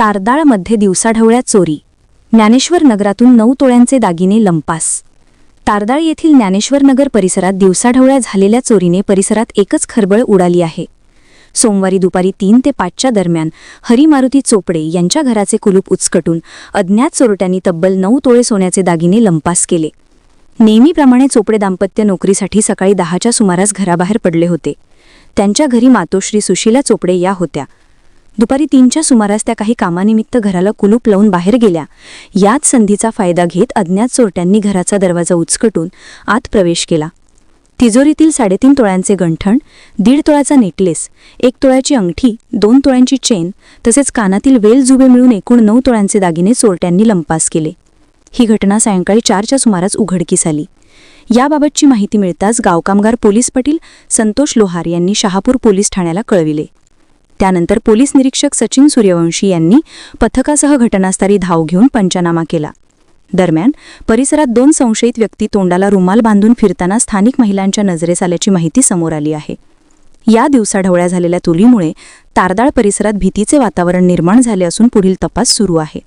तारदाळमध्ये दिवसाढवळ्यात चोरी. ज्ञानेश्वर नगरातून नऊ तोळ्यांचे दागिने लंपास. तारदाळ येथील ज्ञानेश्वर नगर परिसरात दिवसाढवळ्या झालेल्या चोरीने परिसरात एकच खळबळ उडाली आहे. सोमवारी दुपारी तीन ते पाचच्या दरम्यान हरी मारुती चोपडे यांच्या घराचे कुलूप उचकटून अज्ञात चोरट्यांनी तब्बल नऊ तोळे सोन्याचे दागिने लंपास केले. नेहमीप्रमाणे चोपडे दाम्पत्य नोकरीसाठी सकाळी दहाच्या सुमारास घराबाहेर पडले होते. त्यांच्या घरी मातोश्री सुशीला चोपडे या होत्या. दुपारी तीनच्या सुमारास त्या काही कामानिमित्त घराला कुलूप लावून बाहेर गेल्या. याच संधीचा फायदा घेत अज्ञात चोरट्यांनी घराचा दरवाजा उचकटून आत प्रवेश केला. तिजोरीतील साडेतीन तोळ्यांचे गंठण दीड तोळ्याचा नेकलेस एक तोळ्याची अंगठी दोन तोळ्यांची चेन तसेच कानातील वेल जुबे मिळून एकूण नऊ तोळ्यांचे दागिने चोरट्यांनी लंपास केले. ही घटना सायंकाळी चारच्या सुमारास उघडकीस आली. याबाबतची माहिती मिळताच गावकामगार पोलीस पाटील संतोष लोहार यांनी शहापूर पोलीस ठाण्याला कळविले. त्यानंतर पोलीस निरीक्षक सचिन सूर्यवंशी यांनी पथकासह घटनास्थळी धाव घेऊन पंचनामा केला. दरम्यान परिसरात दोन संशयित व्यक्ती तोंडाला रुमाल बांधून फिरताना स्थानिक महिलांच्या नजरेस आल्याची माहिती समोर आली आहे. या दिवसाढवळ्या झालेल्या तुलीमुळे तारदाळ परिसरात भीतीचे वातावरण निर्माण झाले असून पुढील तपास सुरू आहे.